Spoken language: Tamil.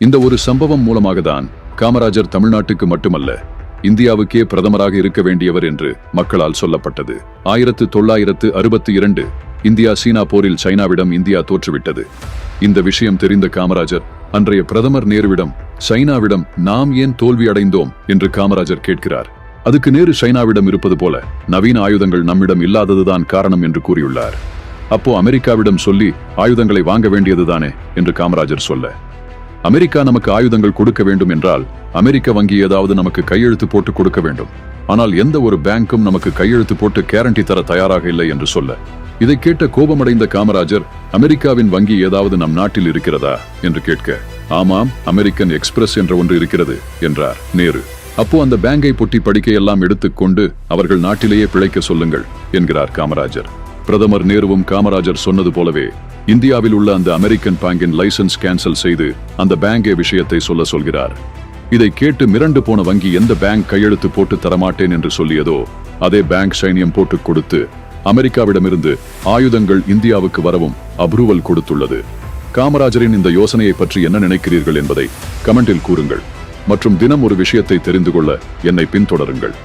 இந்த ஒரு சம்பவம் மூலமாக தான் காமராஜர் தமிழ்நாட்டுக்கு மட்டுமல்ல இந்தியாவுக்கே பிரதமராக இருக்க வேண்டியவர் என்று மக்களால் சொல்லப்பட்டது. ஆயிரத்து தொள்ளாயிரத்து அறுபத்தி இரண்டு இந்தியா சீனா போரில் சைனாவிடம் இந்தியா தோற்றுவிட்டது. இந்த விஷயம் தெரிந்த காமராஜர் அன்றைய பிரதமர் நேருவிடம் சைனாவிடம் நாம் ஏன் தோல்வி அடைந்தோம் என்று காமராஜர் கேட்கிறார். அதுக்கு நேரு சைனாவிடம் இருப்பது போல நவீன ஆயுதங்கள் நம்மிடம் இல்லாததுதான் காரணம் என்று கூறியுள்ளார். அப்போ அமெரிக்காவிடம் சொல்லி ஆயுதங்களை வாங்க வேண்டியதுதானே என்று காமராஜர் சொல்ல அமெரிக்கா நமக்கு ஆயுதங்கள் கொடுக்க வேண்டும் என்றால் அமெரிக்க வங்கி ஏதாவது நமக்கு கையெழுத்து போட்டு கொடுக்க வேண்டும். ஆனால் எந்த ஒரு பேங்க்கும் நமக்கு கையெழுத்து போட்டு கேரண்டி தர தயாராக இல்லை என்று சொல்ல. இதை கேட்ட கோபமடைந்த காமராஜர் அமெரிக்காவின் வங்கி ஏதாவது நம் நாட்டில் இருக்கிறதா? என்று கேட்க ஆமாம் அமெரிக்கன் எக்ஸ்பிரஸ் என்ற ஒன்று இருக்கிறது என்றார். நேரு. அப்போ அந்த பேங்கை பொட்டி படிக்கையெல்லாம் எடுத்துக்கொண்டு அவர்கள் நாட்டிலேயே பிழைக்க சொல்லுங்கள் என்கிறார் காமராஜர். பிரதமர் நேருவும் காமராஜர் சொன்னது போலவே இந்தியாவில் உள்ள அந்த அமெரிக்கன் பேங்கின் லைசன்ஸ் கேன்சல் செய்து அந்த பேங்கே விஷயத்தை சொல்ல சொல்கிறார். இதை கேட்டு மிரண்டு போன வங்கி எந்த பேங்க் கையெழுத்து போட்டு தரமாட்டேன் என்று சொல்லியதோ அதே பேங்க் சைனியம் போட்டு கொடுத்து அமெரிக்காவிடமிருந்து ஆயுதங்கள் இந்தியாவுக்கு வரவும் அப்ரூவல் கொடுத்துள்ளது. காமராஜரின் இந்த யோசனையை பற்றி என்ன நினைக்கிறீர்கள் என்பதை கமெண்டில் கூறுங்கள். மற்றும் தினம் ஒரு விஷயத்தை தெரிந்து கொள்ள என்னை பின்தொடருங்கள்.